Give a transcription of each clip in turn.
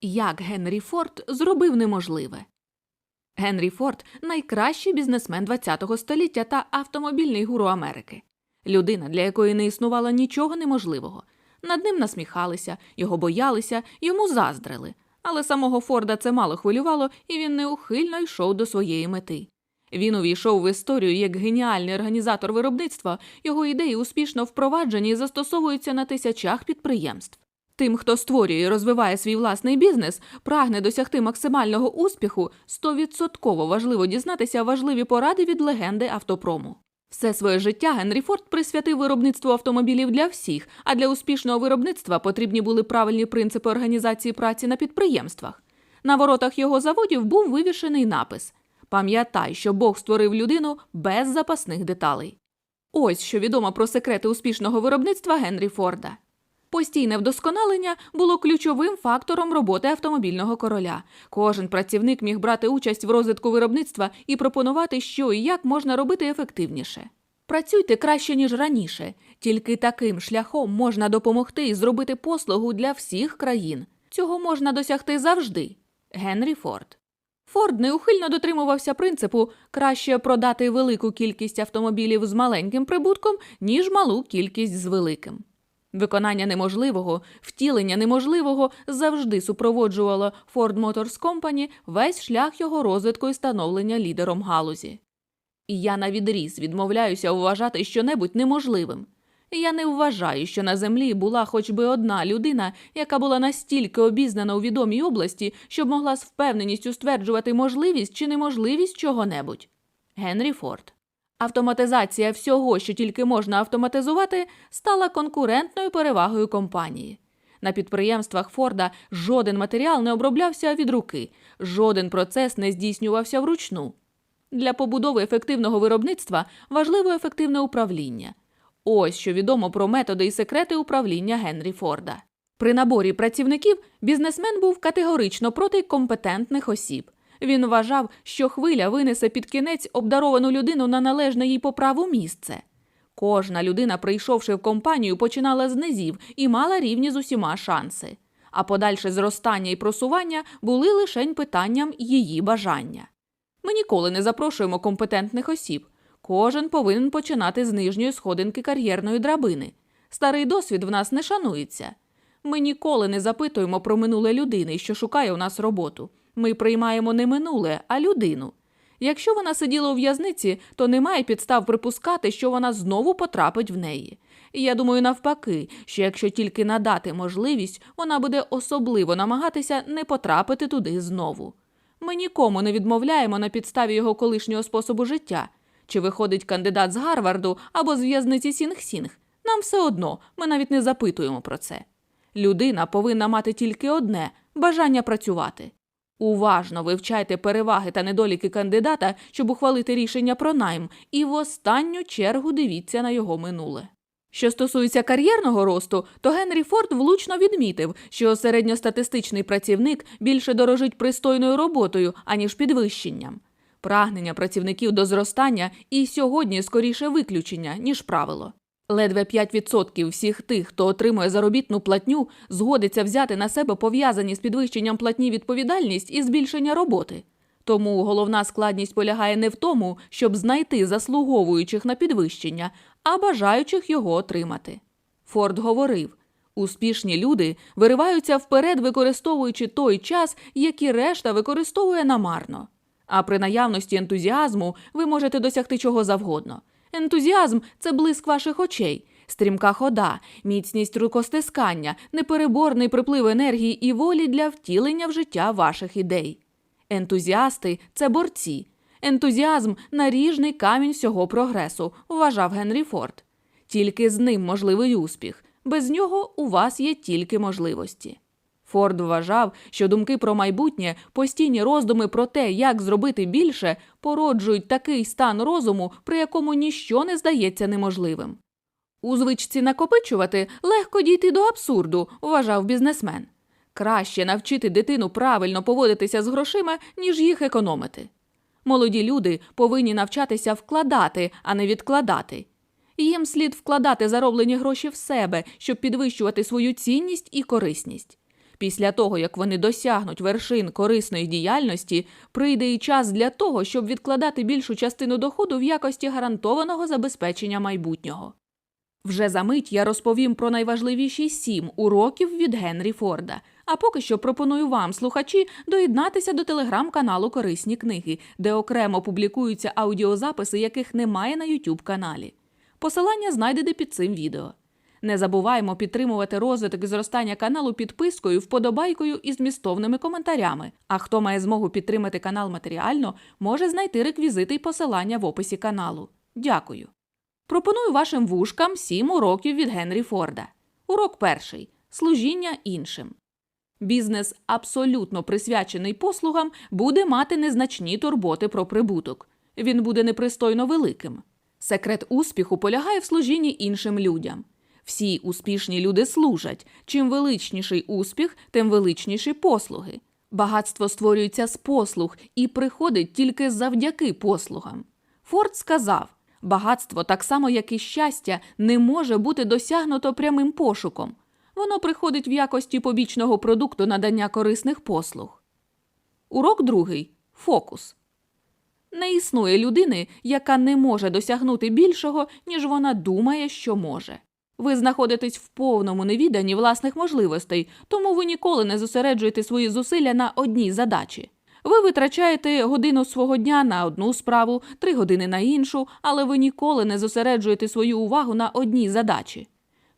Як Генрі Форд зробив неможливе. Генрі Форд найкращий бізнесмен ХХ століття та автомобільний гуру Америки. Людина, для якої не існувало нічого неможливого. Над ним насміхалися, його боялися, йому заздрили. Але самого Форда це мало хвилювало, і він неухильно йшов до своєї мети. Він увійшов в історію як геніальний організатор виробництва, його ідеї успішно впроваджені і застосовуються на тисячах підприємств. Тим, хто створює і розвиває свій власний бізнес, прагне досягти максимального успіху, стовідсотково важливо дізнатися важливі поради від легенди автопрому. Все своє життя Генрі Форд присвятив виробництву автомобілів для всіх, а для успішного виробництва потрібні були правильні принципи організації праці на підприємствах. На воротах його заводів був вивішений напис Пам'ятай, що Бог створив людину без запасних деталей. Ось що відомо про секрети успішного виробництва Генрі Форда. Постійне вдосконалення було ключовим фактором роботи автомобільного короля. Кожен працівник міг брати участь в розвитку виробництва і пропонувати, що і як можна робити ефективніше. Працюйте краще, ніж раніше. Тільки таким шляхом можна допомогти і зробити послугу для всіх країн. Цього можна досягти завжди. Генрі Форд. Форд неухильно дотримувався принципу краще продати велику кількість автомобілів з маленьким прибутком, ніж малу кількість з великим. Виконання неможливого, втілення неможливого завжди супроводжувало Ford Motors Company весь шлях його розвитку і становлення лідером галузі. І я навідріз відмовляюся вважати щонебудь неможливим. Я не вважаю, що на землі була хоч би одна людина, яка була настільки обізнана у відомій області, щоб могла з впевненістю стверджувати можливість чи неможливість чого-небудь. Генрі Форд. Автоматизація всього, що тільки можна автоматизувати, стала конкурентною перевагою компанії. На підприємствах Форда жоден матеріал не оброблявся від руки, жоден процес не здійснювався вручну. Для побудови ефективного виробництва важливо ефективне управління. Ось що відомо про методи і секрети управління Генрі Форда. При наборі працівників бізнесмен був категорично проти компетентних осіб. Він вважав, що хвиля винесе під кінець обдаровану людину на належне їй по праву місце. Кожна людина, прийшовши в компанію, починала з низів і мала рівні з усіма шанси. А подальше зростання і просування були лишень питанням її бажання. Ми ніколи не запрошуємо компетентних осіб. Кожен повинен починати з нижньої сходинки кар'єрної драбини. Старий досвід в нас не шанується. Ми ніколи не запитуємо про минуле людини, що шукає у нас роботу. Ми приймаємо не минуле, а людину. Якщо вона сиділа у в'язниці, то немає підстав припускати, що вона знову потрапить в неї. І я думаю, навпаки, що якщо тільки надати можливість, вона буде особливо намагатися не потрапити туди знову. Ми нікому не відмовляємо на підставі його колишнього способу життя. Чи виходить кандидат з Гарварду або з в'язниці Сінг-Сінг? Нам все одно, ми навіть не запитуємо про це. Людина повинна мати тільки одне бажання працювати. Уважно вивчайте переваги та недоліки кандидата, щоб ухвалити рішення про найм, і в останню чергу дивіться на його минуле. Що стосується кар'єрного росту, то Генрі Форд влучно відмітив, що середньостатистичний працівник більше дорожить пристойною роботою, аніж підвищенням. Прагнення працівників до зростання і сьогодні скоріше виключення, ніж правило. Ледве 5% всіх тих, хто отримує заробітну платню, згодиться взяти на себе пов'язані з підвищенням платні відповідальність і збільшення роботи. Тому головна складність полягає не в тому, щоб знайти заслуговуючих на підвищення, а бажаючих його отримати. Форд говорив успішні люди вириваються вперед, використовуючи той час, який решта використовує намарно. А при наявності ентузіазму ви можете досягти чого завгодно. Ентузіазм це блиск ваших очей, стрімка хода, міцність рукостискання, непереборний приплив енергії і волі для втілення в життя ваших ідей. Ентузіасти це борці. Ентузіазм наріжний камінь всього прогресу, вважав Генрі Форд. Тільки з ним можливий успіх, без нього у вас є тільки можливості. Форд вважав, що думки про майбутнє, постійні роздуми про те, як зробити більше, породжують такий стан розуму, при якому ніщо не здається неможливим. У звичці накопичувати легко дійти до абсурду, вважав бізнесмен. Краще навчити дитину правильно поводитися з грошима, ніж їх економити. Молоді люди повинні навчатися вкладати, а не відкладати. Їм слід вкладати зароблені гроші в себе, щоб підвищувати свою цінність і корисність. Після того, як вони досягнуть вершин корисної діяльності, прийде і час для того, щоб відкладати більшу частину доходу в якості гарантованого забезпечення майбутнього. Вже за мить я розповім про найважливіші сім уроків від Генрі Форда. А поки що пропоную вам, слухачі, доєднатися до телеграм-каналу Корисні книги, де окремо публікуються аудіозаписи, яких немає на YouTube каналі. Посилання знайдете під цим відео. Не забуваємо підтримувати розвиток і зростання каналу підпискою, вподобайкою і змістовними коментарями. А хто має змогу підтримати канал матеріально, може знайти реквізити й посилання в описі каналу. Дякую. Пропоную вашим вушкам сім уроків від Генрі Форда. Урок перший служіння іншим. Бізнес, абсолютно присвячений послугам, буде мати незначні турботи про прибуток. Він буде непристойно великим. Секрет успіху полягає в служінні іншим людям. Всі успішні люди служать. Чим величніший успіх, тим величніші послуги. Багатство створюється з послуг і приходить тільки завдяки послугам. Форд сказав: багатство, так само як і щастя, не може бути досягнуто прямим пошуком. Воно приходить в якості побічного продукту надання корисних послуг. Урок другий фокус. Не існує людини, яка не може досягнути більшого, ніж вона думає, що може. Ви знаходитесь в повному невіданні власних можливостей, тому ви ніколи не зосереджуєте свої зусилля на одній задачі. Ви витрачаєте годину свого дня на одну справу, три години на іншу, але ви ніколи не зосереджуєте свою увагу на одній задачі.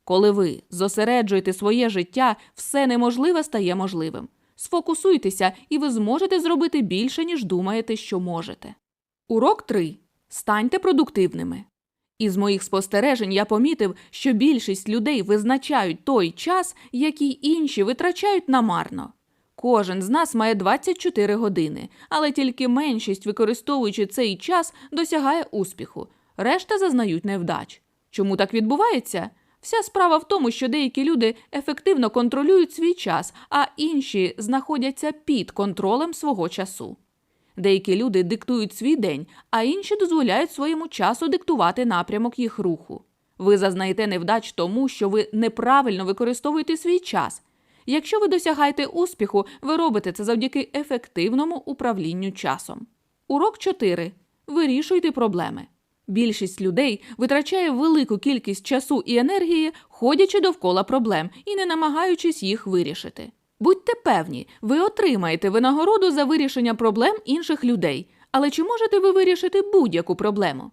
Коли ви зосереджуєте своє життя, все неможливе стає можливим. Сфокусуйтеся, і ви зможете зробити більше, ніж думаєте, що можете. Урок 3. Станьте продуктивними. Із моїх спостережень я помітив, що більшість людей визначають той час, який інші витрачають намарно. Кожен з нас має 24 години, але тільки меншість, використовуючи цей час, досягає успіху, решта зазнають невдач. Чому так відбувається? Вся справа в тому, що деякі люди ефективно контролюють свій час, а інші знаходяться під контролем свого часу. Деякі люди диктують свій день, а інші дозволяють своєму часу диктувати напрямок їх руху. Ви зазнаєте невдач тому, що ви неправильно використовуєте свій час. Якщо ви досягаєте успіху, ви робите це завдяки ефективному управлінню часом. Урок 4. Вирішуйте проблеми. Більшість людей витрачає велику кількість часу і енергії, ходячи довкола проблем і не намагаючись їх вирішити. Будьте певні, ви отримаєте винагороду за вирішення проблем інших людей, але чи можете ви вирішити будь-яку проблему?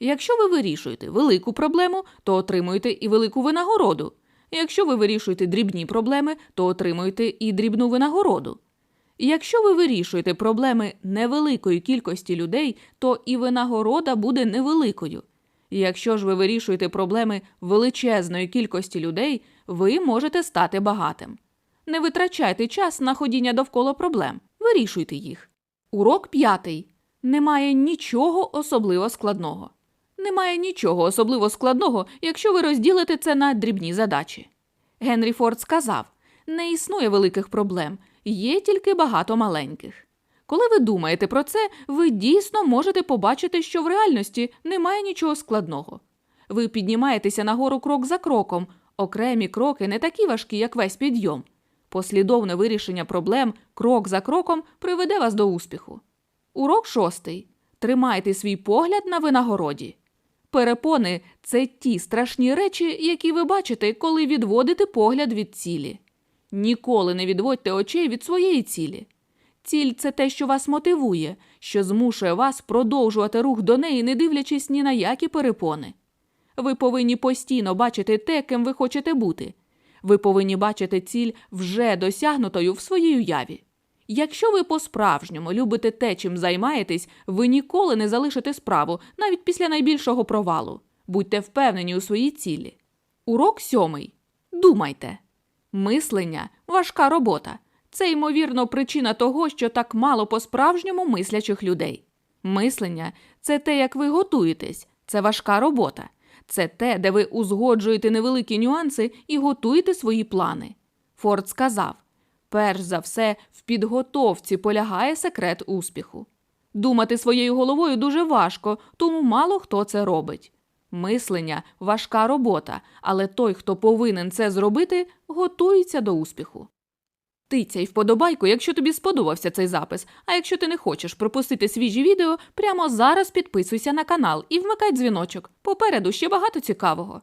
Якщо ви вирішуєте велику проблему, то отримуєте і велику винагороду. Якщо ви вирішуєте дрібні проблеми, то отримуєте і дрібну винагороду. Якщо ви вирішуєте проблеми невеликої кількості людей, то і винагорода буде невеликою. Якщо ж ви вирішуєте проблеми величезної кількості людей, ви можете стати багатим. Не витрачайте час на ходіння довкола проблем, вирішуйте їх. Урок п'ятий. Немає нічого особливо складного. Немає нічого особливо складного, якщо ви розділите це на дрібні задачі. Генрі Форд сказав: не існує великих проблем, є тільки багато маленьких. Коли ви думаєте про це, ви дійсно можете побачити, що в реальності немає нічого складного. Ви піднімаєтеся нагору крок за кроком, окремі кроки не такі важкі, як весь підйом. Послідовне вирішення проблем крок за кроком приведе вас до успіху. Урок шостий. Тримайте свій погляд на винагороді. Перепони це ті страшні речі, які ви бачите, коли відводите погляд від цілі. Ніколи не відводьте очей від своєї цілі. Ціль це те, що вас мотивує, що змушує вас продовжувати рух до неї, не дивлячись ні на які перепони. Ви повинні постійно бачити те, ким ви хочете бути. Ви повинні бачити ціль вже досягнутою в своїй уяві. Якщо ви по-справжньому любите те, чим займаєтесь, ви ніколи не залишите справу, навіть після найбільшого провалу. Будьте впевнені у своїй цілі. Урок сьомий. Думайте. Мислення важка робота. Це, ймовірно, причина того, що так мало по-справжньому мислячих людей. Мислення це те, як ви готуєтесь, це важка робота. Це те, де ви узгоджуєте невеликі нюанси і готуєте свої плани. Форд сказав: перш за все, в підготовці полягає секрет успіху. Думати своєю головою дуже важко, тому мало хто це робить. Мислення важка робота, але той, хто повинен це зробити, готується до успіху. Тицяй вподобайку, якщо тобі сподобався цей запис. А якщо ти не хочеш пропустити свіжі відео, прямо зараз підписуйся на канал і вмикай дзвіночок. Попереду ще багато цікавого.